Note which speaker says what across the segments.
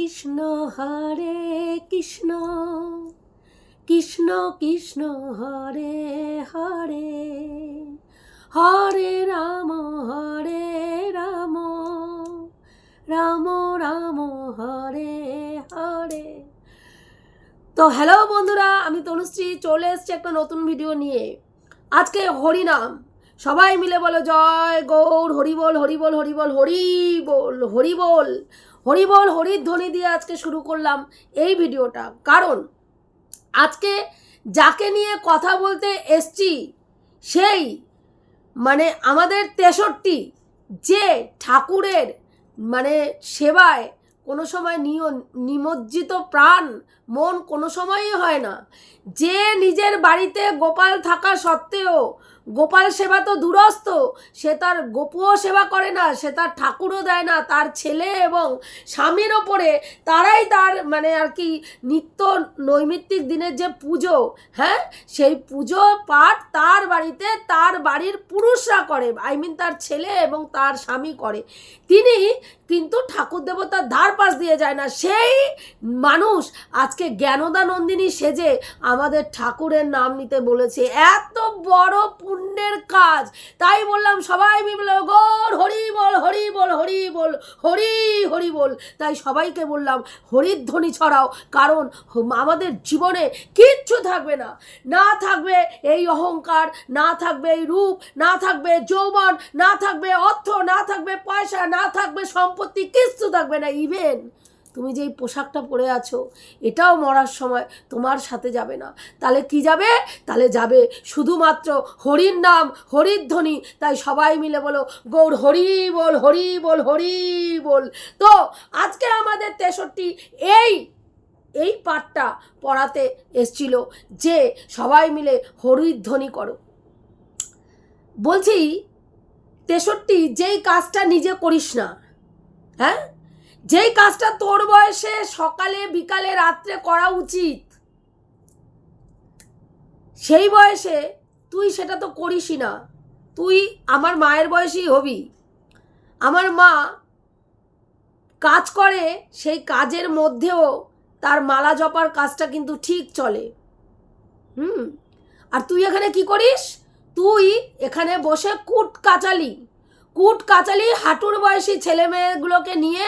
Speaker 1: কৃষ্ণ হরে কৃষ্ণ কৃষ্ণ কৃষ্ণ হরে হরে হরে রাম হরে রাম রাম রাম হরে হরে তো হ্যালো বন্ধুরা আমি তনুশ্রী চলে এসছি একটা নতুন ভিডিও নিয়ে আজকে হরিনাম সবাই মিলে বলো জয় গৌর হরিবল হরিবল হরিবল হরি বল হরি বল হরিবল হরিধ্বনি দিয়ে আজকে শুরু করলাম এই ভিডিওটা কারণ আজকে যাকে নিয়ে কথা বলতে এসছি সেই মানে আমাদের তেষট্টি যে ঠাকুরের মানে সেবায় কোনো সময় নিয় নিমজ্জিত প্রাণ মন কোনো সময়ই হয় না যে নিজের বাড়িতে গোপাল থাকা সত্ত্বেও গোপাল সেবা তো দূরস্থ সে তার গোপুও সেবা করে না সে তার ঠাকুরও দেয় না তার ছেলে এবং স্বামীর ওপরে তারাই তার মানে আর কি নিত্য নৈমিত্তিক দিনের যে পুজো হ্যাঁ সেই পুজো পাঠ তার বাড়িতে তার বাড়ির পুরুষরা করে আই মিন তার ছেলে এবং তার স্বামী করে তিনি কিন্তু ঠাকুর দেবতার ধার পাশ দিয়ে যায় না সেই মানুষ আজকে জ্ঞানদা নন্দিনী সেজে আমাদের ঠাকুরের নাম নিতে বলেছে এত বড় পুণ্যের কাজ তাই বললাম সবাই মিলে গোর হরি বল হরি বল হরি বল হরি হরি বল তাই সবাইকে বললাম হরিধ্বনি ছড়াও কারণ আমাদের জীবনে কিচ্ছু থাকবে না না থাকবে এই অহংকার না থাকবে এই রূপ না থাকবে যৌবন না থাকবে অর্থ না থাকবে পয়সা না থাকবে সম্পত্তি কিচ্ছু থাকবে না ইভেন তুমি যেই পোশাকটা পরে আছো এটাও মরার সময় তোমার সাথে যাবে না তাহলে কি যাবে তাহলে যাবে শুধুমাত্র হরির নাম হরির ধ্বনি তাই সবাই মিলে বলো গৌর হরি বল হরি বল হরি বল তো আজকে আমাদের তেষট্টি এই এই পাঠটা পড়াতে এসছিল যে সবাই মিলে হরিধ্বনি করো বলছি তেষট্টি যেই কাজটা নিজে করিস না হ্যাঁ যেই কাজটা তোর বয়সে সকালে বিকালে রাত্রে করা উচিত সেই বয়সে তুই সেটা তো করিসই না তুই আমার মায়ের বয়সেই হবি আমার মা কাজ করে সেই কাজের মধ্যেও তার মালা জপার কাজটা কিন্তু ঠিক চলে হুম আর তুই এখানে কি করিস তুই এখানে বসে কুট কাচালি কুট কাচালি হাঁটুর বয়সী ছেলে মেয়েগুলোকে নিয়ে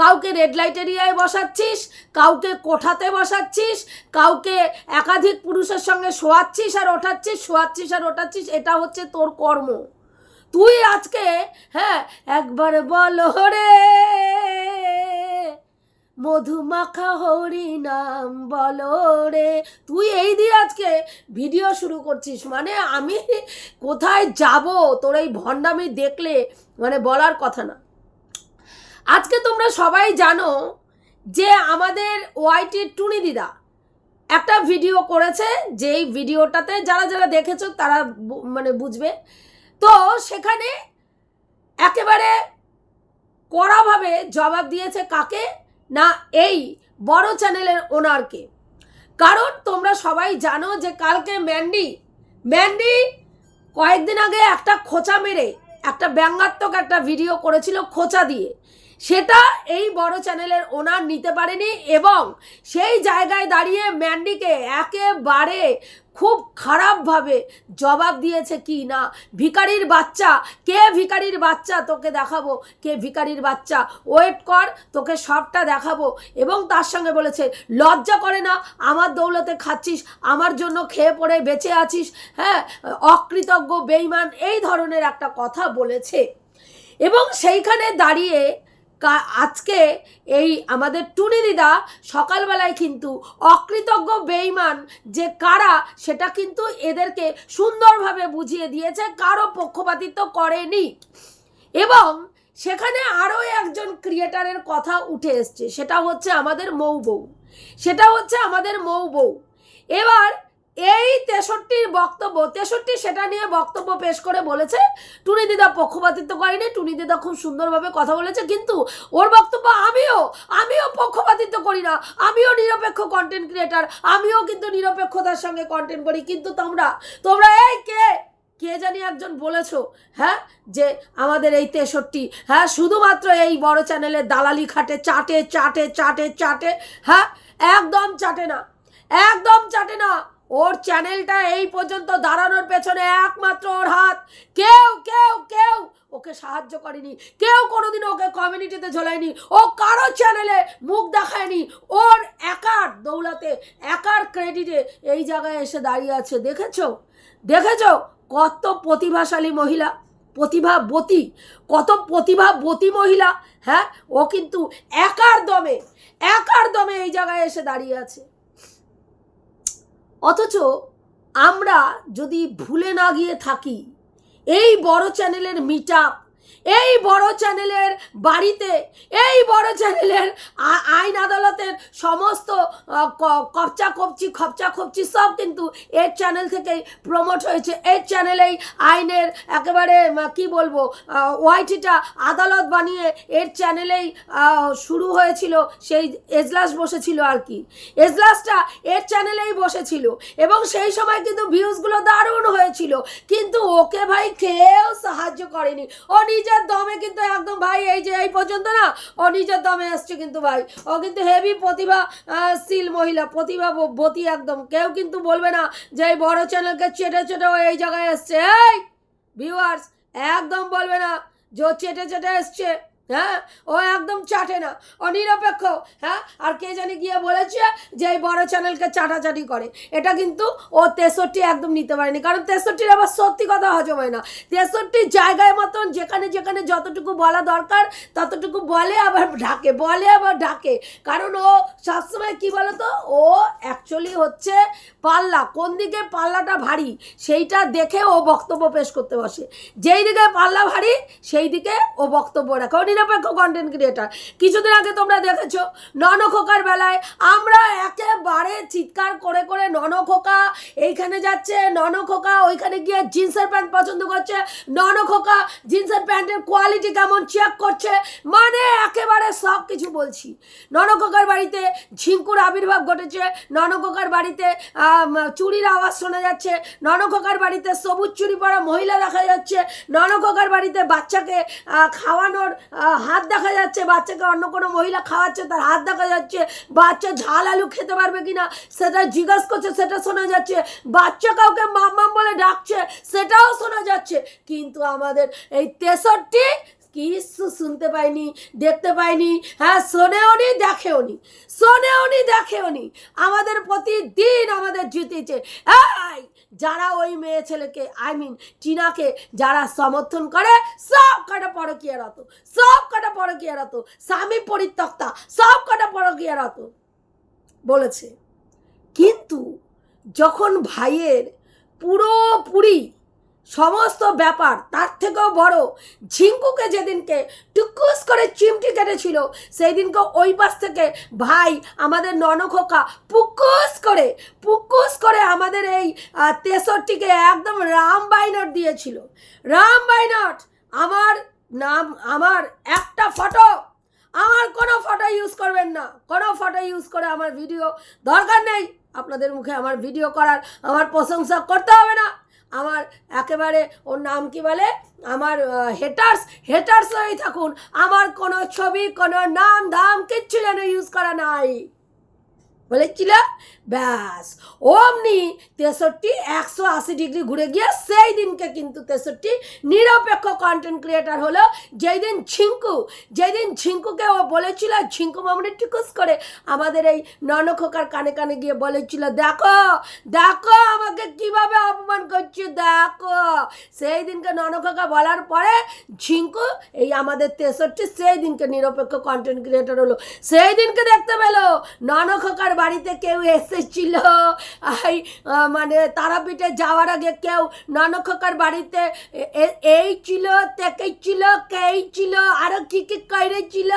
Speaker 1: কাউকে রেড লাইট এরিয়ায় বসাচ্ছিস কাউকে কোঠাতে বসাচ্ছিস কাউকে একাধিক পুরুষের সঙ্গে শোয়াচ্ছিস আর ওঠাচ্ছিস শোয়াচ্ছিস আর ওঠাচ্ছিস এটা হচ্ছে তোর কর্ম তুই আজকে হ্যাঁ একবার বল রে মধুমাখা হরি নাম বলো রে তুই এই দিয়ে আজকে ভিডিও শুরু করছিস মানে আমি কোথায় যাব তোর এই ভণ্ডামি দেখলে মানে বলার কথা না আজকে তোমরা সবাই জানো যে আমাদের ওয়াইটি টুনি দিদা একটা ভিডিও করেছে যেই ভিডিওটাতে যারা যারা দেখেছো তারা মানে বুঝবে তো সেখানে একেবারে কড়াভাবে জবাব দিয়েছে কাকে না এই বড় চ্যানেলের ওনারকে কারণ তোমরা সবাই জানো যে কালকে ম্যান্ডি ম্যান্ডি কয়েকদিন আগে একটা খোঁচা মেরে একটা ব্যঙ্গাত্মক একটা ভিডিও করেছিল খোঁচা দিয়ে সেটা এই বড় চ্যানেলের ওনার নিতে পারেনি এবং সেই জায়গায় দাঁড়িয়ে ম্যান্ডিকে একেবারে খুব খারাপভাবে জবাব দিয়েছে কি না ভিকারির বাচ্চা কে ভিকারির বাচ্চা তোকে দেখাবো কে ভিকারির বাচ্চা ওয়েট কর তোকে সবটা দেখাবো এবং তার সঙ্গে বলেছে লজ্জা করে না আমার দৌলতে খাচ্ছিস আমার জন্য খেয়ে পড়ে বেঁচে আছিস হ্যাঁ অকৃতজ্ঞ বেইমান এই ধরনের একটা কথা বলেছে এবং সেইখানে দাঁড়িয়ে আজকে এই আমাদের টুনিদিদা সকালবেলায় কিন্তু অকৃতজ্ঞ বেইমান যে কারা সেটা কিন্তু এদেরকে সুন্দরভাবে বুঝিয়ে দিয়েছে কারো পক্ষপাতিত্ব করেনি এবং সেখানে আরও একজন ক্রিয়েটারের কথা উঠে এসছে সেটা হচ্ছে আমাদের মৌ বউ সেটা হচ্ছে আমাদের মৌ বউ এবার এই তেষট্টির বক্তব্য তেষট্টি সেটা নিয়ে বক্তব্য পেশ করে বলেছে টুনি দিদা পক্ষপাতিত্ব করেনি টুনি দিদা খুব সুন্দরভাবে কথা বলেছে কিন্তু ওর বক্তব্য আমিও আমিও পক্ষপাতিত্ব করি না আমিও নিরপেক্ষ কন্টেন্ট ক্রিয়েটার আমিও কিন্তু নিরপেক্ষতার সঙ্গে কন্টেন্ট করি কিন্তু তোমরা তোমরা এই কে কে জানি একজন বলেছ হ্যাঁ যে আমাদের এই তেষট্টি হ্যাঁ শুধুমাত্র এই বড় চ্যানেলে দালালি খাটে চাটে চাটে চাটে চাটে হ্যাঁ একদম চাটে না একদম চাটে না ওর চ্যানেলটা এই পর্যন্ত দাঁড়ানোর পেছনে একমাত্র ওর হাত কেউ কেউ কেউ ওকে সাহায্য করেনি কেউ কোনোদিন ওকে কমিউনিটিতে ঝোলায়নি ও কারো চ্যানেলে মুখ দেখায়নি ওর একার দৌলাতে একার ক্রেডিটে এই জায়গায় এসে দাঁড়িয়ে আছে দেখেছ দেখেছ কত প্রতিভাশালী মহিলা প্রতিভাবতী কত প্রতিভাবতী মহিলা হ্যাঁ ও কিন্তু একার দমে একার দমে এই জায়গায় এসে দাঁড়িয়ে আছে অথচ আমরা যদি ভুলে না গিয়ে থাকি এই বড় চ্যানেলের মিট আপ এই বড় চ্যানেলের বাড়িতে এই বড় চ্যানেলের আইন আদালতের সমস্ত কপচা কপচি খপচা খপচি সব কিন্তু এর চ্যানেল থেকেই প্রমোট হয়েছে এর চ্যানেলেই আইনের একেবারে কি বলবো ওয়াইটিটা আদালত বানিয়ে এর চ্যানেলেই শুরু হয়েছিল সেই এজলাস বসেছিল আর কি এজলাসটা এর চ্যানেলেই বসেছিল এবং সেই সময় কিন্তু ভিউজগুলো দারুণ হয়েছিল কিন্তু ওকে ভাই খেয়েও সাহায্য করেনি ও নিজে নিজের দমে কিন্তু একদম ভাই এই যে এই পর্যন্ত না ও নিজের দমে আসছে কিন্তু ভাই ও কিন্তু হেভি প্রতিভা শীল মহিলা প্রতিভা বতী একদম কেউ কিন্তু বলবে না যে এই বড় চ্যানেলকে চেটে চেটে ও এই জায়গায় এসছে এই ভিউয়ার্স একদম বলবে না যে চেটে চেটে এসছে হ্যাঁ ও একদম চাটে না অনিরপেক্ষ হ্যাঁ আর কে জানি গিয়ে বলেছে যে এই বড়ো চ্যানেলকে চাটাচাটি করে এটা কিন্তু ও তেষট্টি একদম নিতে পারেনি কারণ তেষট্টির আবার সত্যি কথা হজম হয় না তেষট্টির জায়গায় মতন যেখানে যেখানে যতটুকু বলা দরকার ততটুকু বলে আবার ঢাকে বলে আবার ঢাকে কারণ ও সবসময় কী বলতো ও অ্যাকচুয়ালি হচ্ছে পাল্লা কোন দিকে পাল্লাটা ভারী সেইটা দেখে ও বক্তব্য পেশ করতে বসে যেই দিকে পাল্লা ভারী সেই দিকে ও বক্তব্য রাখে নিরপেক্ষ কন্টেন্ট ক্রিয়েটার কিছুদিন আগে তোমরা দেখেছো ননখোকার বেলায় আমরা একেবারে চিৎকার করে করে ননখোকা এইখানে যাচ্ছে ননখোকা ওইখানে গিয়ে জিন্সের প্যান্ট পছন্দ করছে ননখোকা জিন্সের প্যান্টের কোয়ালিটি কেমন চেক করছে মানে একেবারে সব কিছু বলছি ননখোকার বাড়িতে ঝিঙ্কুর আবির্ভাব ঘটেছে ননখোকার বাড়িতে চুরির আওয়াজ শোনা যাচ্ছে ননখোকার বাড়িতে সবুজ চুরি পরা মহিলা দেখা যাচ্ছে ননখোকার বাড়িতে বাচ্চাকে খাওয়ানোর হাত দেখা যাচ্ছে বাচ্চাকে অন্য কোনো মহিলা খাওয়াচ্ছে তার হাত দেখা যাচ্ছে বাচ্চা ঝাল আলু খেতে পারবে কিনা সেটা জিজ্ঞাসা করছে সেটা শোনা যাচ্ছে বাচ্চা কাউকে মাম বলে ডাকছে সেটাও শোনা যাচ্ছে কিন্তু আমাদের এই তেষট্টি কিছু শুনতে পাইনি দেখতে পাইনি হ্যাঁ শোনেও নি দেখেও নি শোনেও নি দেখেও নি আমাদের প্রতিদিন আমাদের জিতেছে এই যারা ওই মেয়ে ছেলেকে আই মিন টিনাকে যারা সমর্থন করে সব কটা পরকীয়ারত সব কটা পরকীয়ারত স্বামী পরিত্যক্তা সব কটা পরকীয়ারত বলেছে কিন্তু যখন ভাইয়ের পুরোপুরি সমস্ত ব্যাপার তার থেকেও বড় ঝিঙ্কুকে যেদিনকে টুকুস করে চিমটি কেটেছিল সেই দিনকে ওই পাশ থেকে ভাই আমাদের ননখোকা পুকুস করে পুকুস করে আমাদের এই তেসরটিকে একদম রাম বাইনট দিয়েছিল রাম বাইনট আমার নাম আমার একটা ফটো আমার কোনো ফটো ইউজ করবেন না কোনো ফটো ইউজ করে আমার ভিডিও দরকার নেই আপনাদের মুখে আমার ভিডিও করার আমার প্রশংসা করতে হবে না আমার একেবারে ওর নাম কি বলে আমার হেটার্স হেটার্স হয়েই থাকুন আমার কোনো ছবি কোনো নাম ধাম কিচ্ছু যেন ইউজ করা নাই বলেছিল ব্যাস অমনি তেষট্টি একশো আশি ডিগ্রি ঘুরে গিয়ে সেই দিনকে কিন্তু তেষট্টি নিরপেক্ষ কন্টেন্ট ক্রিয়েটার হলো যেই দিন ঝিঙ্কু যেই দিন ঝিঙ্কুকে ও বলেছিল ঝিঙ্কু মামনি টিকুস করে আমাদের এই ননখোকার কানে কানে গিয়ে বলেছিল দেখো দেখো আমাকে কিভাবে অপমান করছে দেখো সেই দিনকে ননখোকা বলার পরে ঝিঙ্কু এই আমাদের তেষট্টি সেই দিনকে নিরপেক্ষ কন্টেন্ট ক্রিয়েটার হলো সেই দিনকে দেখতে পেলো ননখোকার বাড়িতে কেউ এসে এসেছিল আই মানে তারাপীঠে যাওয়ার আগে কেউ ননখকার বাড়িতে এই ছিল তেকে ছিল কেই ছিল আরও কী কী কইরে ছিল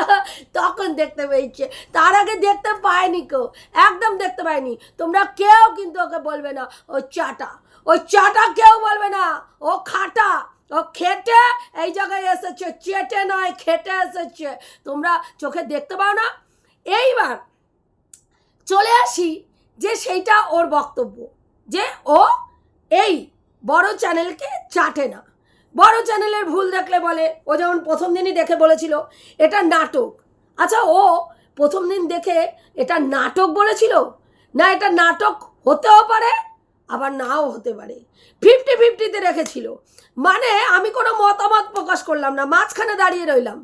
Speaker 1: তখন দেখতে পেয়েছে তার আগে দেখতে পায়নি কেউ একদম দেখতে পায়নি তোমরা কেউ কিন্তু ওকে বলবে না ও চাটা ও চাটা কেউ বলবে না ও খাটা ও খেটে এই জায়গায় এসেছে চেটে নয় খেটে এসেছে তোমরা চোখে দেখতে পাও না এইবার চলে আসি যে সেইটা ওর বক্তব্য যে ও এই বড় চ্যানেলকে চাটে না বড় চ্যানেলের ভুল দেখলে বলে ও যেমন প্রথম দিনই দেখে বলেছিল এটা নাটক আচ্ছা ও প্রথম দিন দেখে এটা নাটক বলেছিল না এটা নাটক হতেও পারে আবার নাও হতে পারে ফিফটি ফিফটিতে রেখেছিল মানে আমি কোনো মতামত প্রকাশ করলাম না মাঝখানে দাঁড়িয়ে রইলাম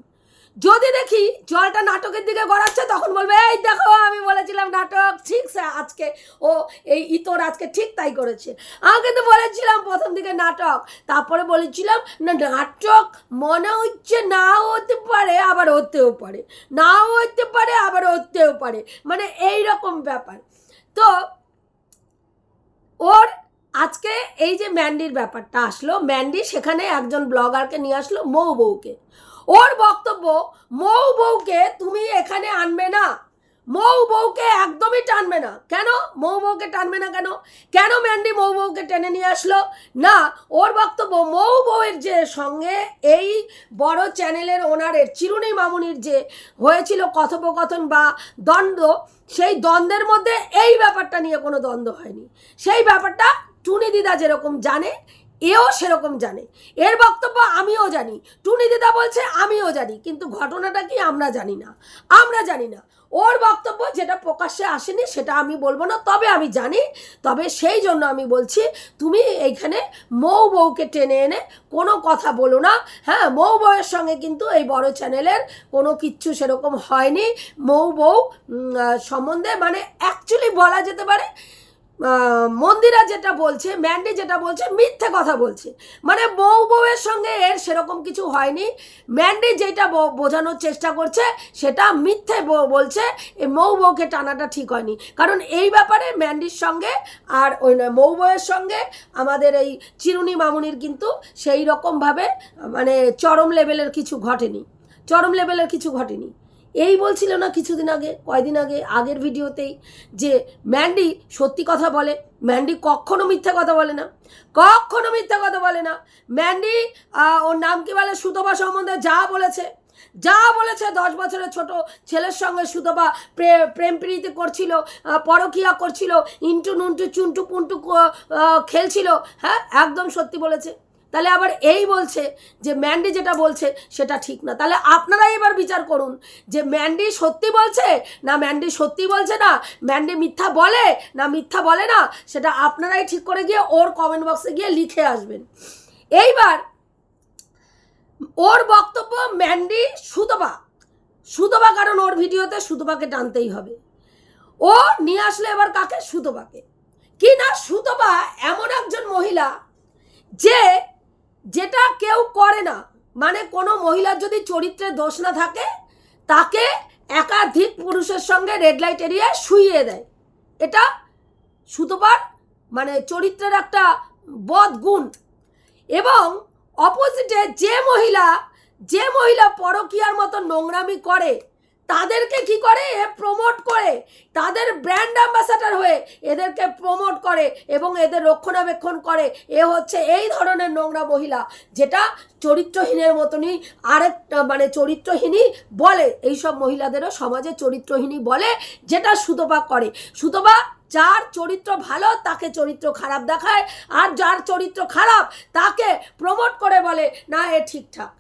Speaker 1: যদি দেখি জলটা নাটকের দিকে গড়াচ্ছে তখন বলবে এই দেখো আমি বলেছিলাম নাটক ঠিক আজকে ও এই ইতর আজকে ঠিক তাই করেছে আমাকে তো বলেছিলাম প্রথম দিকে নাটক তারপরে বলেছিলাম না নাটক মনে হচ্ছে না হতে পারে আবার হতেও পারে নাও হতে পারে আবার হতেও পারে মানে এই রকম ব্যাপার তো ওর আজকে এই যে ম্যান্ডির ব্যাপারটা আসলো ম্যান্ডি সেখানে একজন ব্লগারকে নিয়ে আসলো মৌ বউকে ওর বক্তব্য মৌ বউকে তুমি এখানে আনবে না মৌ বউকে একদমই টানবে না কেন মৌ বউকে টানবে না কেন কেন ম্যান্ডি মৌ বউকে টেনে নিয়ে আসলো না ওর বক্তব্য মৌ বউয়ের যে সঙ্গে এই বড় চ্যানেলের ওনারের চিরুনি মামুনির যে হয়েছিল কথোপকথন বা দ্বন্দ্ব সেই দ্বন্দ্বের মধ্যে এই ব্যাপারটা নিয়ে কোনো দ্বন্দ্ব হয়নি সেই ব্যাপারটা টুনি দিদা যেরকম জানে এও সেরকম জানে এর বক্তব্য আমিও জানি টুনি দিদা বলছে আমিও জানি কিন্তু ঘটনাটা কি আমরা জানি না আমরা জানি না ওর বক্তব্য যেটা প্রকাশ্যে আসেনি সেটা আমি বলবো না তবে আমি জানি তবে সেই জন্য আমি বলছি তুমি এইখানে মৌ বউকে টেনে এনে কোনো কথা বলো না হ্যাঁ মৌ বউয়ের সঙ্গে কিন্তু এই বড় চ্যানেলের কোনো কিচ্ছু সেরকম হয়নি মৌ বউ সম্বন্ধে মানে অ্যাকচুয়ালি বলা যেতে পারে মন্দিরা যেটা বলছে ম্যান্ডি যেটা বলছে মিথ্যে কথা বলছে মানে বউ বউয়ের সঙ্গে এর সেরকম কিছু হয়নি ম্যান্ডি যেটা বোঝানোর চেষ্টা করছে সেটা মিথ্যে বলছে এই মৌ বউকে টানাটা ঠিক হয়নি কারণ এই ব্যাপারে ম্যান্ডির সঙ্গে আর ওই নয় মৌ বউয়ের সঙ্গে আমাদের এই চিরুনি মামুনির কিন্তু সেই রকমভাবে মানে চরম লেভেলের কিছু ঘটেনি চরম লেভেলের কিছু ঘটেনি এই বলছিল না কিছুদিন আগে কয়দিন আগে আগের ভিডিওতেই যে ম্যান্ডি সত্যি কথা বলে ম্যান্ডি কখনো মিথ্যা কথা বলে না কখনো মিথ্যা কথা বলে না ম্যান্ডি ওর নাম কি বলে সুতোবা সম্বন্ধে যা বলেছে যা বলেছে দশ বছরের ছোট ছেলের সঙ্গে সুতবা প্রেম প্রীতি করছিল পরকিয়া করছিল ইন্টু নুন্টু চুনটু পুন্টু খেলছিল হ্যাঁ একদম সত্যি বলেছে তাহলে আবার এই বলছে যে ম্যান্ডি যেটা বলছে সেটা ঠিক না তাহলে আপনারা এবার বিচার করুন যে ম্যান্ডি সত্যি বলছে না ম্যান্ডি সত্যি বলছে না ম্যান্ডি মিথ্যা বলে না মিথ্যা বলে না সেটা আপনারাই ঠিক করে গিয়ে ওর কমেন্ট বক্সে গিয়ে লিখে আসবেন এইবার ওর বক্তব্য ম্যান্ডি সুতবা সুতবা কারণ ওর ভিডিওতে সুতবাকে টানতেই হবে ও নিয়ে আসলে এবার কাকে সুতবাকে কি না সুতবা এমন একজন মহিলা যে যেটা কেউ করে না মানে কোনো মহিলার যদি চরিত্রে দোষ না থাকে তাকে একাধিক পুরুষের সঙ্গে রেড লাইট এরিয়ায় শুইয়ে দেয় এটা সুতপার মানে চরিত্রের একটা বদ গুণ এবং অপোজিটে যে মহিলা যে মহিলা পরকিয়ার মতো নোংরামি করে তাদেরকে কি করে এ প্রমোট করে তাদের ব্র্যান্ড অ্যাম্বাসাডার হয়ে এদেরকে প্রমোট করে এবং এদের রক্ষণাবেক্ষণ করে এ হচ্ছে এই ধরনের নোংরা মহিলা যেটা চরিত্রহীনের মতনই আরেক মানে চরিত্রহীনই বলে এইসব মহিলাদেরও সমাজে চরিত্রহীনই বলে যেটা সুতপা করে সুতপা যার চরিত্র ভালো তাকে চরিত্র খারাপ দেখায় আর যার চরিত্র খারাপ তাকে প্রমোট করে বলে না এ ঠিকঠাক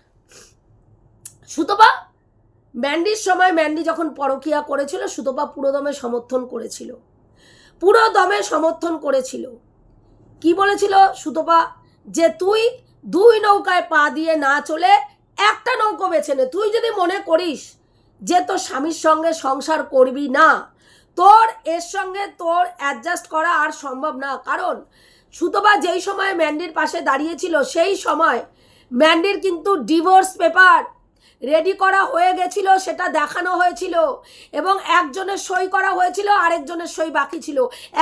Speaker 1: সুতপা ম্যান্ডির সময় ম্যান্ডি যখন পরকিয়া করেছিল সুতপা পুরোদমে সমর্থন করেছিল পুরোদমে সমর্থন করেছিল কি বলেছিল সুতপা যে তুই দুই নৌকায় পা দিয়ে না চলে একটা নৌকো বেছে নে তুই যদি মনে করিস যে তোর স্বামীর সঙ্গে সংসার করবি না তোর এর সঙ্গে তোর অ্যাডজাস্ট করা আর সম্ভব না কারণ সুতপা যেই সময় ম্যান্ডির পাশে দাঁড়িয়েছিল সেই সময় ম্যান্ডির কিন্তু ডিভোর্স পেপার রেডি করা হয়ে গেছিল সেটা দেখানো হয়েছিল এবং একজনের সই করা হয়েছিল আরেকজনের সই বাকি ছিল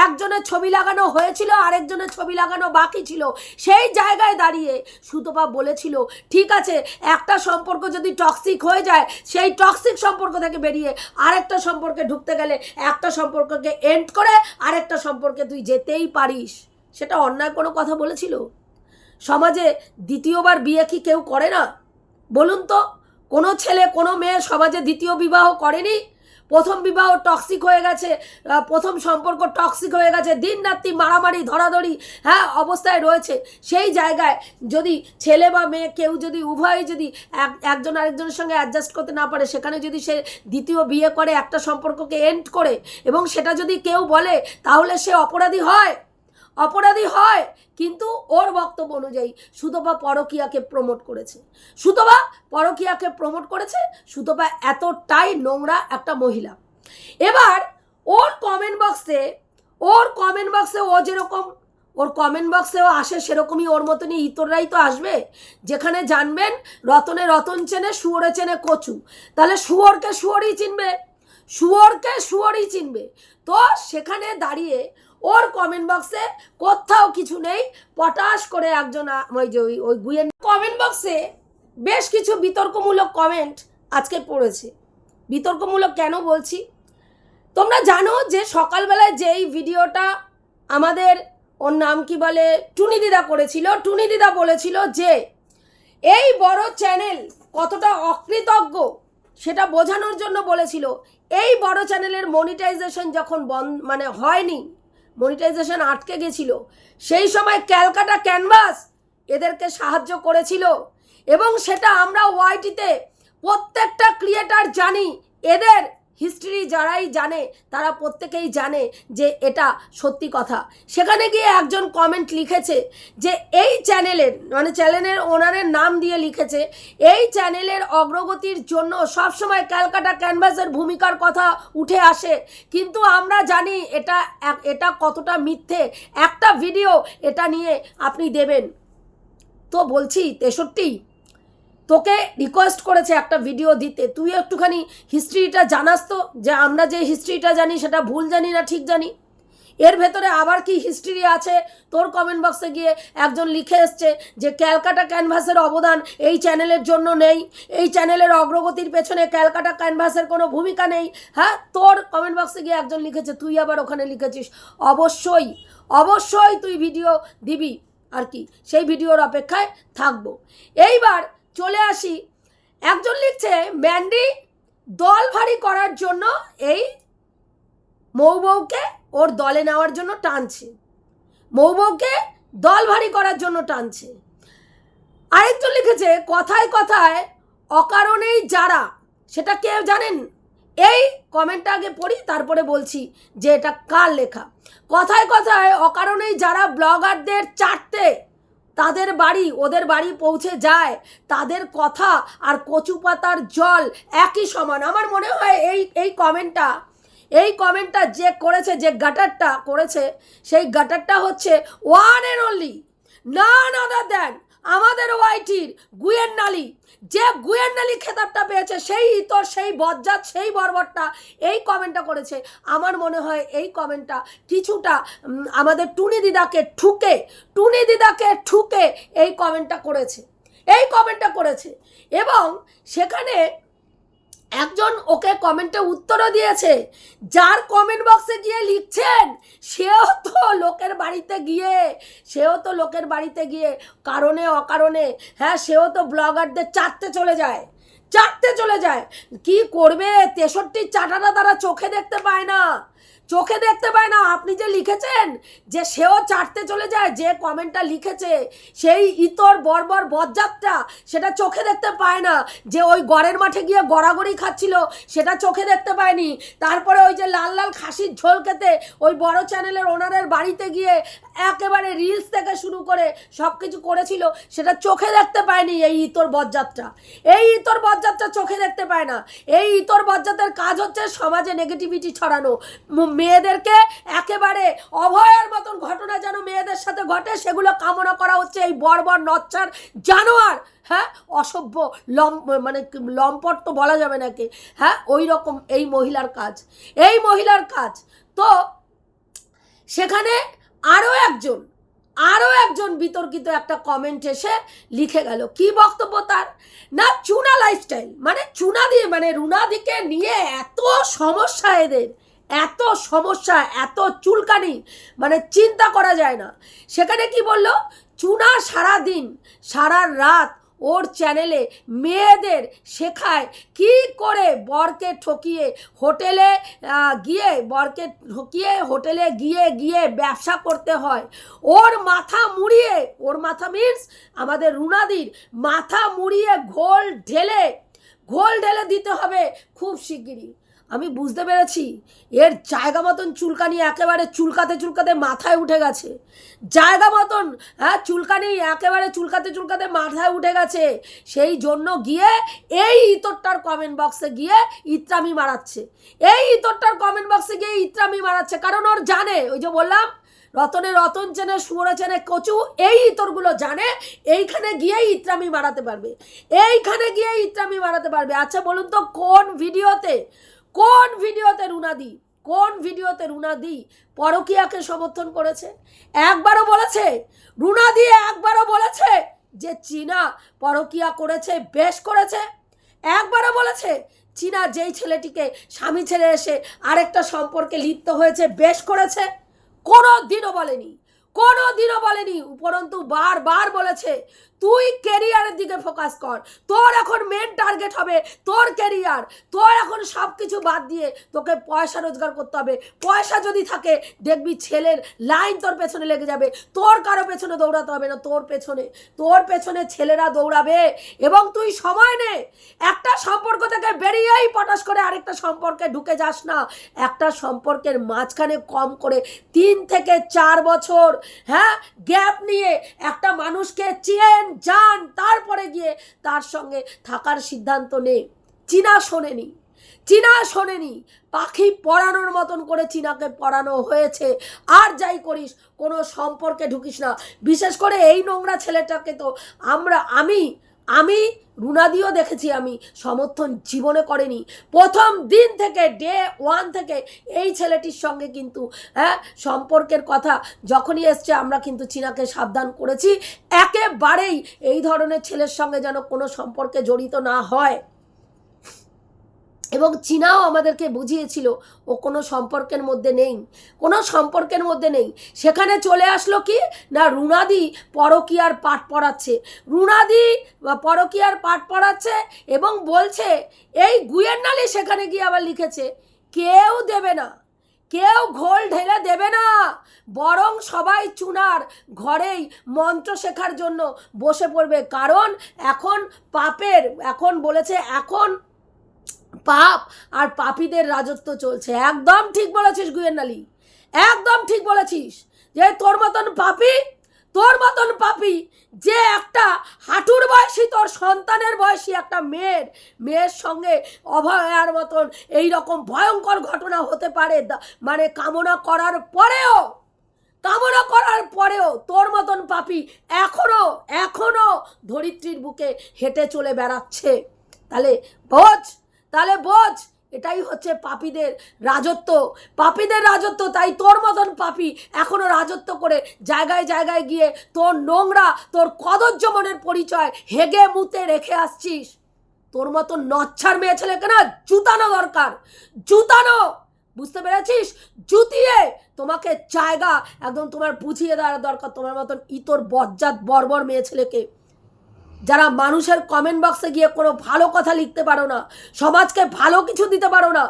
Speaker 1: একজনের ছবি লাগানো হয়েছিল আরেকজনের ছবি লাগানো বাকি ছিল সেই জায়গায় দাঁড়িয়ে সুতপা বলেছিল ঠিক আছে একটা সম্পর্ক যদি টক্সিক হয়ে যায় সেই টক্সিক সম্পর্ক থেকে বেরিয়ে আরেকটা সম্পর্কে ঢুকতে গেলে একটা সম্পর্ককে এন্ড করে আরেকটা সম্পর্কে তুই যেতেই পারিস সেটা অন্যায় কোনো কথা বলেছিল সমাজে দ্বিতীয়বার বিয়ে কি কেউ করে না বলুন তো কোনো ছেলে কোনো মেয়ে সমাজে দ্বিতীয় বিবাহ করেনি প্রথম বিবাহ টক্সিক হয়ে গেছে প্রথম সম্পর্ক টক্সিক হয়ে গেছে দিন রাত্রি মারামারি ধরাধরি হ্যাঁ অবস্থায় রয়েছে সেই জায়গায় যদি ছেলে বা মেয়ে কেউ যদি উভয়ে যদি এক একজন আরেকজনের সঙ্গে অ্যাডজাস্ট করতে না পারে সেখানে যদি সে দ্বিতীয় বিয়ে করে একটা সম্পর্ককে এন্ড করে এবং সেটা যদি কেউ বলে তাহলে সে অপরাধী হয় অপরাধী হয় কিন্তু ওর বক্তব্য অনুযায়ী সুতপা পরকিয়াকে প্রমোট করেছে সুতপা পরকিয়াকে প্রমোট করেছে সুতপা এতটাই নোংরা একটা মহিলা এবার ওর কমেন্ট বক্সে ওর কমেন্ট বক্সে ও যেরকম ওর কমেন্ট বক্সেও আসে সেরকমই ওর মতনই ইতররাই তো আসবে যেখানে জানবেন রতনে রতন চেনে শুয়োরে চেনে কচু তাহলে শুয়োরকে শুয়োরই চিনবে শুয়োরকে শুয়োরই চিনবে তো সেখানে দাঁড়িয়ে ওর কমেন্ট বক্সে কোথাও কিছু নেই পটাশ করে একজন ওই যে ওই গুয়ের কমেন্ট বক্সে বেশ কিছু বিতর্কমূলক কমেন্ট আজকে পড়েছে বিতর্কমূলক কেন বলছি তোমরা জানো যে সকালবেলায় যেই ভিডিওটা আমাদের ওর নাম কি বলে টুনি দিদা করেছিল টুনি দিদা বলেছিল যে এই বড় চ্যানেল কতটা অকৃতজ্ঞ সেটা বোঝানোর জন্য বলেছিল এই বড় চ্যানেলের মনিটাইজেশন যখন বন্ধ মানে হয়নি মনিটাইজেশন আটকে গেছিল সেই সময় ক্যালকাটা ক্যানভাস এদেরকে সাহায্য করেছিল এবং সেটা আমরা ওয়াইটিতে প্রত্যেকটা ক্রিয়েটার জানি এদের হিস্ট্রি যারাই জানে তারা প্রত্যেকেই জানে যে এটা সত্যি কথা সেখানে গিয়ে একজন কমেন্ট লিখেছে যে এই চ্যানেলের মানে চ্যানেলের ওনারের নাম দিয়ে লিখেছে এই চ্যানেলের অগ্রগতির জন্য সবসময় ক্যালকাটা ক্যানভাসের ভূমিকার কথা উঠে আসে কিন্তু আমরা জানি এটা এটা কতটা মিথ্যে একটা ভিডিও এটা নিয়ে আপনি দেবেন তো বলছি তেষট্টি তোকে রিকোয়েস্ট করেছে একটা ভিডিও দিতে তুই একটুখানি হিস্ট্রিটা জানাস তো যে আমরা যে হিস্ট্রিটা জানি সেটা ভুল জানি না ঠিক জানি এর ভেতরে আবার কি হিস্ট্রি আছে তোর কমেন্ট বক্সে গিয়ে একজন লিখে এসছে যে ক্যালকাটা ক্যানভাসের অবদান এই চ্যানেলের জন্য নেই এই চ্যানেলের অগ্রগতির পেছনে ক্যালকাটা ক্যানভাসের কোনো ভূমিকা নেই হ্যাঁ তোর কমেন্ট বক্সে গিয়ে একজন লিখেছে তুই আবার ওখানে লিখেছিস অবশ্যই অবশ্যই তুই ভিডিও দিবি আর কি সেই ভিডিওর অপেক্ষায় থাকবো এইবার চলে আসি একজন লিখছে ম্যান্ডি দল ভারী করার জন্য এই মৌবউকে ওর দলে নেওয়ার জন্য টানছে মৌবউকে দল ভারী করার জন্য টানছে আরেকজন লিখেছে কথায় কথায় অকারণেই যারা সেটা কে জানেন এই কমেন্টটা আগে পড়ি তারপরে বলছি যে এটা কার লেখা কথায় কথায় অকারণেই যারা ব্লগারদের চারতে তাদের বাড়ি ওদের বাড়ি পৌঁছে যায় তাদের কথা আর কচু পাতার জল একই সমান আমার মনে হয় এই এই কমেন্টটা এই কমেন্টটা যে করেছে যে গাটারটা করেছে সেই গাটারটা হচ্ছে ওয়ান অ্যান্ড অনলি না আদার দ্যান আমাদের ওয়াইটির গুয়ের নালি যে গুয়ের নালি খেতাবটা পেয়েছে সেই ইতর সেই বজ্জাত সেই বর্বরটা এই কমেন্টটা করেছে আমার মনে হয় এই কমেন্টটা কিছুটা আমাদের টুনি দিদাকে ঠুকে টুনি দিদাকে ঠুকে এই কমেন্টটা করেছে এই কমেন্টটা করেছে এবং সেখানে একজন ওকে কমেন্টে উত্তরও দিয়েছে যার কমেন্ট বক্সে গিয়ে লিখছেন সেও তো লোকের বাড়িতে গিয়ে সেও তো লোকের বাড়িতে গিয়ে কারণে অকারণে হ্যাঁ সেও তো ব্লগারদের চারতে চলে যায় চারতে চলে যায় কি করবে তেষট্টি চাটারা তারা চোখে দেখতে পায় না চোখে দেখতে পায় না আপনি যে লিখেছেন যে সেও চাটতে চলে যায় যে কমেন্টটা লিখেছে সেই ইতর বর্বর বজ্জাতটা সেটা চোখে দেখতে পায় না যে ওই গড়ের মাঠে গিয়ে গড়াগড়ি খাচ্ছিল সেটা চোখে দেখতে পায়নি তারপরে ওই যে লাল লাল খাসির ঝোল খেতে ওই বড় চ্যানেলের ওনারের বাড়িতে গিয়ে একেবারে রিলস থেকে শুরু করে সব কিছু করেছিল সেটা চোখে দেখতে পায়নি এই ইতর বজ্জাতটা এই ইতর বজ্জাতটা চোখে দেখতে পায় না এই ইতর বজ্জাতের কাজ হচ্ছে সমাজে নেগেটিভিটি ছড়ানো মেয়েদেরকে একেবারে অভয়ের মতন ঘটনা যেন মেয়েদের সাথে ঘটে সেগুলো কামনা করা হচ্ছে এই বর্বর নচ্ছার জানোয়ার হ্যাঁ অসভ্য লম মানে লম্পট তো বলা যাবে নাকি হ্যাঁ ওই রকম এই মহিলার কাজ এই মহিলার কাজ তো সেখানে আরও একজন আরও একজন বিতর্কিত একটা কমেন্ট এসে লিখে গেল কি বক্তব্য তার না চুনা লাইফস্টাইল মানে চুনা দিয়ে মানে রুনাদিকে নিয়ে এত সমস্যা এদের এত সমস্যা এত চুলকানি মানে চিন্তা করা যায় না সেখানে কি বলল চুনা সারা দিন সারা রাত ওর চ্যানেলে মেয়েদের শেখায় কি করে বরকে ঠকিয়ে হোটেলে গিয়ে বরকে ঠকিয়ে হোটেলে গিয়ে গিয়ে ব্যবসা করতে হয় ওর মাথা মুড়িয়ে ওর মাথা মিনস আমাদের রুনাদির মাথা মুড়িয়ে ঘোল ঢেলে ঘোল ঢেলে দিতে হবে খুব শিগগিরই আমি বুঝতে পেরেছি এর জায়গা মতন চুলকানি একেবারে চুলকাতে চুলকাতে মাথায় উঠে গেছে জায়গা মতন হ্যাঁ চুলকানি একেবারে চুলকাতে চুলকাতে মাথায় উঠে গেছে সেই জন্য গিয়ে এই ইতরটার কমেন্ট বক্সে গিয়ে ইত্রামি মারাচ্ছে এই ইতরটার কমেন্ট বক্সে গিয়ে ইত্রামি মারাচ্ছে কারণ ওর জানে ওই যে বললাম রতনে রতন চেনে সুয়রে চেনে কচু এই ইতরগুলো জানে এইখানে গিয়েই ইত্রামি মারাতে পারবে এইখানে গিয়ে ইত্রামি মারাতে পারবে আচ্ছা বলুন তো কোন ভিডিওতে কোন ভিডিওতে রুনাদি কোন ভিডিওতে রুনাদি পরকিয়াকে সমর্থন করেছে একবারও বলেছে রুনাদি একবারও বলেছে যে চীনা পরকিয়া করেছে বেশ করেছে একবারও বলেছে চীনা যেই ছেলেটিকে স্বামী ছেড়ে এসে আরেকটা সম্পর্কে লিপ্ত হয়েছে বেশ করেছে কোনো দিনও বলেনি কোনো দিনও বলেনি উপরন্তু বারবার বলেছে তুই কেরিয়ারের দিকে ফোকাস কর তোর এখন মেন টার্গেট হবে তোর কেরিয়ার তোর এখন সব কিছু বাদ দিয়ে তোকে পয়সা রোজগার করতে হবে পয়সা যদি থাকে দেখবি ছেলের লাইন তোর পেছনে লেগে যাবে তোর কারো পেছনে দৌড়াতে হবে না তোর পেছনে তোর পেছনে ছেলেরা দৌড়াবে এবং তুই সময় নে একটা সম্পর্ক থেকে বেরিয়েই পটাশ করে আরেকটা সম্পর্কে ঢুকে যাস না একটা সম্পর্কের মাঝখানে কম করে তিন থেকে চার বছর হ্যাঁ গ্যাপ নিয়ে একটা মানুষকে চেন যান তারপরে গিয়ে তার সঙ্গে থাকার সিদ্ধান্ত নে চীনা শোনেনি চীনা শোনেনি পাখি পড়ানোর মতন করে চীনাকে পড়ানো হয়েছে আর যাই করিস কোনো সম্পর্কে ঢুকিস না বিশেষ করে এই নোংরা ছেলেটাকে তো আমরা আমি আমি রুনাদিও দেখেছি আমি সমর্থন জীবনে করেনি প্রথম দিন থেকে ডে ওয়ান থেকে এই ছেলেটির সঙ্গে কিন্তু হ্যাঁ সম্পর্কের কথা যখনই এসছে আমরা কিন্তু চীনাকে সাবধান করেছি একেবারেই এই ধরনের ছেলের সঙ্গে যেন কোনো সম্পর্কে জড়িত না হয় এবং চীনাও আমাদেরকে বুঝিয়েছিল ও কোনো সম্পর্কের মধ্যে নেই কোনো সম্পর্কের মধ্যে নেই সেখানে চলে আসলো কি না রুনাদি পরকিয়ার পাঠ পড়াচ্ছে রুনাদি পরকিয়ার পাঠ পড়াচ্ছে এবং বলছে এই গুয়ের নালি সেখানে গিয়ে আবার লিখেছে কেউ দেবে না কেউ ঘোল ঢেলে দেবে না বরং সবাই চুনার ঘরেই মন্ত্র শেখার জন্য বসে পড়বে কারণ এখন পাপের এখন বলেছে এখন পাপ আর পাপীদের রাজত্ব চলছে একদম ঠিক বলেছিস গুয়েনালি একদম ঠিক বলেছিস যে তোর মতন পাপি তোর মতন পাপি যে একটা হাঁটুর বয়সী তোর সন্তানের বয়সী একটা মেয়ের মেয়ের সঙ্গে অভয়ার মতন এই রকম ভয়ঙ্কর ঘটনা হতে পারে মানে কামনা করার পরেও কামনা করার পরেও তোর মতন পাপি এখনও এখনও ধরিত্রীর বুকে হেঁটে চলে বেড়াচ্ছে তাহলে বোঝ তাহলে বোঝ এটাই হচ্ছে পাপীদের রাজত্ব পাপীদের রাজত্ব তাই তোর মতন পাপি এখনও রাজত্ব করে জায়গায় জায়গায় গিয়ে তোর নোংরা তোর কদর্য মনের পরিচয় হেগে মুতে রেখে আসছিস তোর মতো নচ্ছার মেয়ে ছেলেকে না জুতানো দরকার জুতানো বুঝতে পেরেছিস জুতিয়ে তোমাকে জায়গা একদম তোমার বুঝিয়ে দেওয়ার দরকার তোমার মতন ইতর বজ্জাত বর্বর মেয়ে ছেলেকে যারা মানুষের কমেন্ট বক্সে গিয়ে কোনো ভালো কথা লিখতে পারো না সমাজকে ভালো কিছু দিতে পারো না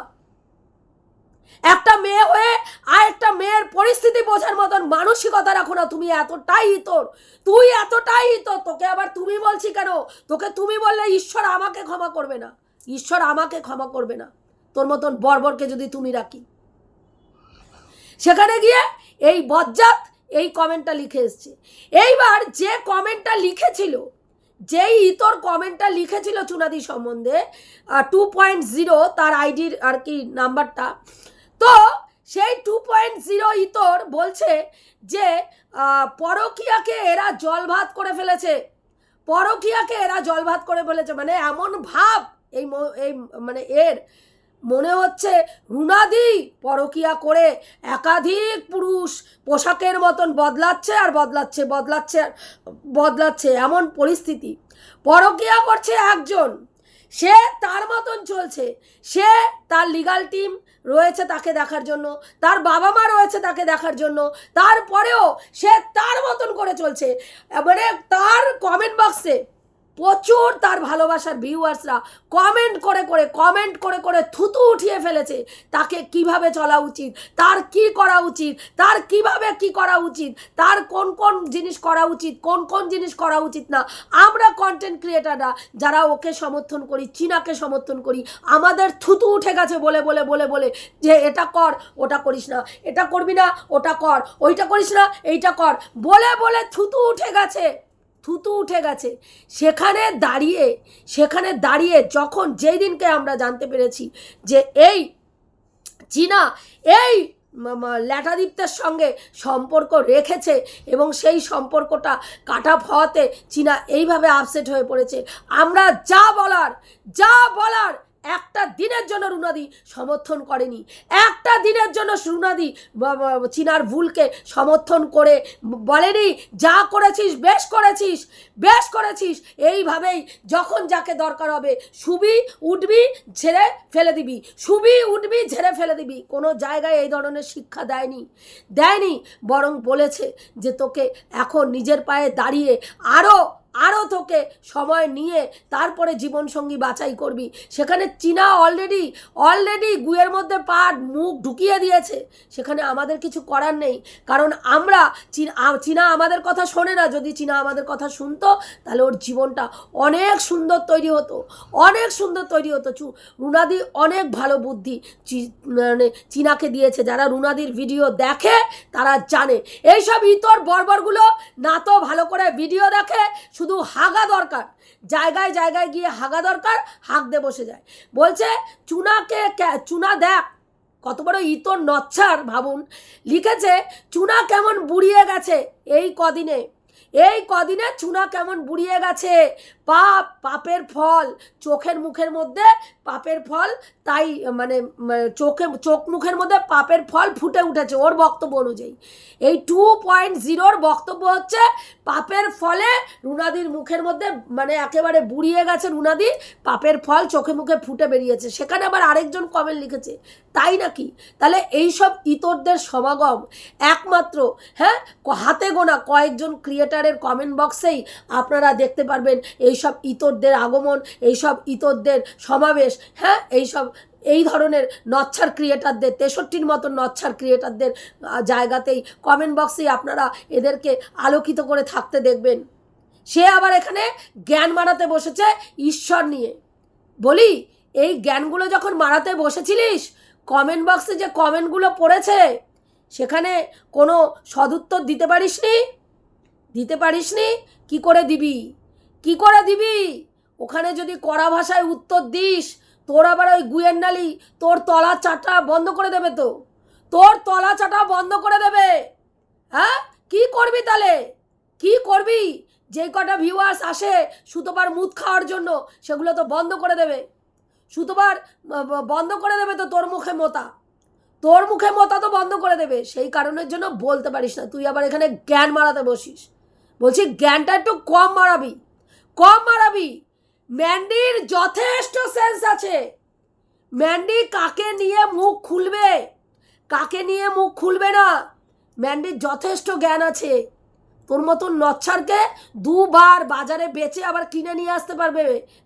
Speaker 1: একটা মেয়ে হয়ে আর একটা মেয়ের পরিস্থিতি বোঝার মতন মানসিকতা রাখো না তুমি এতটাই ইতর তুই এতটাই ইতর তোকে আবার তুমি বলছি কেন তোকে তুমি বললে ঈশ্বর আমাকে ক্ষমা করবে না ঈশ্বর আমাকে ক্ষমা করবে না তোর মতন বর্বরকে যদি তুমি রাখি সেখানে গিয়ে এই বজ্জাত এই কমেন্টটা লিখে এসছে এইবার যে কমেন্টটা লিখেছিল যেই ইতর কমেন্টটা লিখেছিল চুনাদি সম্বন্ধে টু পয়েন্ট জিরো তার আইডির আর কি নাম্বারটা তো সেই টু পয়েন্ট জিরো ইতর বলছে যে পরকিয়াকে এরা জল ভাত করে ফেলেছে পরকিয়াকে এরা জল ভাত করে ফেলেছে মানে এমন ভাব এই এই মানে এর মনে হচ্ছে রুনাদি পরকিয়া করে একাধিক পুরুষ পোশাকের মতন বদলাচ্ছে আর বদলাচ্ছে বদলাচ্ছে আর বদলাচ্ছে এমন পরিস্থিতি পরকিয়া করছে একজন সে তার মতন চলছে সে তার লিগাল টিম রয়েছে তাকে দেখার জন্য তার বাবা মা রয়েছে তাকে দেখার জন্য তারপরেও সে তার মতন করে চলছে মানে তার কমেন্ট বক্সে প্রচুর তার ভালোবাসার ভিউয়ার্সরা কমেন্ট করে করে কমেন্ট করে করে থুতু উঠিয়ে ফেলেছে তাকে কিভাবে চলা উচিত তার কি করা উচিত তার কিভাবে কি করা উচিত তার কোন কোন জিনিস করা উচিত কোন কোন জিনিস করা উচিত না আমরা কন্টেন্ট ক্রিয়েটাররা যারা ওকে সমর্থন করি চীনাকে সমর্থন করি আমাদের থুতু উঠে গেছে বলে বলে বলে বলে যে এটা কর ওটা করিস না এটা করবি না ওটা কর ওইটা করিস না এইটা কর বলে বলে থুতু উঠে গেছে থুতু উঠে গেছে সেখানে দাঁড়িয়ে সেখানে দাঁড়িয়ে যখন যেই দিনকে আমরা জানতে পেরেছি যে এই চীনা এই ল্যাটাদীপ্তের সঙ্গে সম্পর্ক রেখেছে এবং সেই সম্পর্কটা কাট আপ হওয়াতে চীনা এইভাবে আপসেট হয়ে পড়েছে আমরা যা বলার যা বলার একটা দিনের জন্য রুনাদি সমর্থন করেনি একটা দিনের জন্য রুনাদি চীনার ভুলকে সমর্থন করে বলেনি যা করেছিস বেশ করেছিস বেশ করেছিস এইভাবেই যখন যাকে দরকার হবে শুবি উঠবি ঝেড়ে ফেলে দিবি শুবি উঠবি ঝেড়ে ফেলে দিবি কোনো জায়গায় এই ধরনের শিক্ষা দেয়নি দেয়নি বরং বলেছে যে তোকে এখন নিজের পায়ে দাঁড়িয়ে আরও আরও তোকে সময় নিয়ে তারপরে জীবনসঙ্গী বাছাই করবি সেখানে চীনা অলরেডি অলরেডি গুয়ের মধ্যে পাট মুখ ঢুকিয়ে দিয়েছে সেখানে আমাদের কিছু করার নেই কারণ আমরা চীনা আমাদের কথা শোনে না যদি চীনা আমাদের কথা শুনতো তাহলে ওর জীবনটা অনেক সুন্দর তৈরি হতো অনেক সুন্দর তৈরি হতো চু রুনাদি অনেক ভালো বুদ্ধি মানে চীনাকে দিয়েছে যারা রুনাদির ভিডিও দেখে তারা জানে এইসব ইতর বর্বরগুলো না তো ভালো করে ভিডিও দেখে শুধু হাগা দরকার জায়গায় জায়গায় গিয়ে হাগা দরকার দিয়ে বসে যায় বলছে চুনাকে চুনা দেখ কত বড় ইতর নচ্ছার ভাবুন লিখেছে চুনা কেমন বুড়িয়ে গেছে এই কদিনে এই কদিনে চুনা কেমন বুড়িয়ে গেছে পাপ পাপের ফল চোখের মুখের মধ্যে পাপের ফল তাই মানে, মানে চোখে চোখ মুখের মধ্যে পাপের ফল ফুটে উঠেছে ওর বক্তব্য অনুযায়ী এই টু পয়েন্ট জিরোর বক্তব্য হচ্ছে পাপের ফলে রুনাদির মুখের মধ্যে মানে একেবারে বুড়িয়ে গেছে রুনাদি পাপের ফল চোখে মুখে ফুটে বেরিয়েছে সেখানে আবার আরেকজন কমেন্ট লিখেছে তাই নাকি তাহলে এইসব ইতরদের সমাগম একমাত্র হ্যাঁ হাতে গোনা কয়েকজন ক্রিয়েটারের কমেন্ট বক্সেই আপনারা দেখতে পারবেন এইসব ইতরদের আগমন এইসব ইতরদের সমাবেশ দেশ হ্যাঁ এইসব এই ধরনের নচ্ছার ক্রিয়েটারদের তেষট্টির মতো নচ্ছার ক্রিয়েটারদের জায়গাতেই কমেন্ট বক্সেই আপনারা এদেরকে আলোকিত করে থাকতে দেখবেন সে আবার এখানে জ্ঞান মারাতে বসেছে ঈশ্বর নিয়ে বলি এই জ্ঞানগুলো যখন মারাতে বসেছিলিস কমেন্ট বক্সে যে কমেন্টগুলো পড়েছে সেখানে কোনো সদুত্তর দিতে পারিস নি দিতে পারিস নি কী করে দিবি কি করে দিবি ওখানে যদি কড়া ভাষায় উত্তর দিস তোর আবার ওই গুয়ের নালি তোর তলা চাটা বন্ধ করে দেবে তো তোর তলা চাটা বন্ধ করে দেবে হ্যাঁ কি করবি তাহলে কি করবি যে কটা ভিউয়ার্স আসে সুতোবার মুদ খাওয়ার জন্য সেগুলো তো বন্ধ করে দেবে সুতোবার বন্ধ করে দেবে তো তোর মুখে মোতা তোর মুখে মোতা তো বন্ধ করে দেবে সেই কারণের জন্য বলতে পারিস না তুই আবার এখানে জ্ঞান মারাতে বসিস বলছি জ্ঞানটা একটু কম মারাবি কম মারাবি ম্যান্ডির যথেষ্ট সেন্স আছে ম্যান্ডি কাকে নিয়ে মুখ খুলবে কাকে নিয়ে মুখ খুলবে না ম্যান্ডির যথেষ্ট জ্ঞান আছে তোর মতন নচ্ছারকে দুবার বাজারে বেচে আবার কিনে নিয়ে আসতে পারবে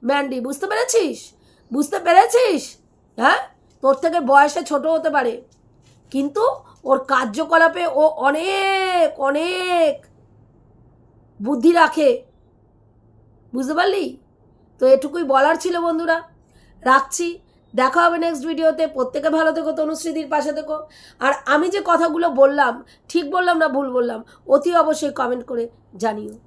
Speaker 1: ম্যান্ডি বুঝতে পেরেছিস বুঝতে পেরেছিস হ্যাঁ তোর থেকে বয়সে ছোট হতে পারে কিন্তু ওর কার্যকলাপে ও অনেক অনেক বুদ্ধি রাখে বুঝতে পারলি তো এটুকুই বলার ছিল বন্ধুরা রাখছি দেখা হবে নেক্সট ভিডিওতে প্রত্যেকে ভালো থেকো তনুশ্রীদির পাশে থেকো আর আমি যে কথাগুলো বললাম ঠিক বললাম না ভুল বললাম অতি অবশ্যই কমেন্ট করে জানিও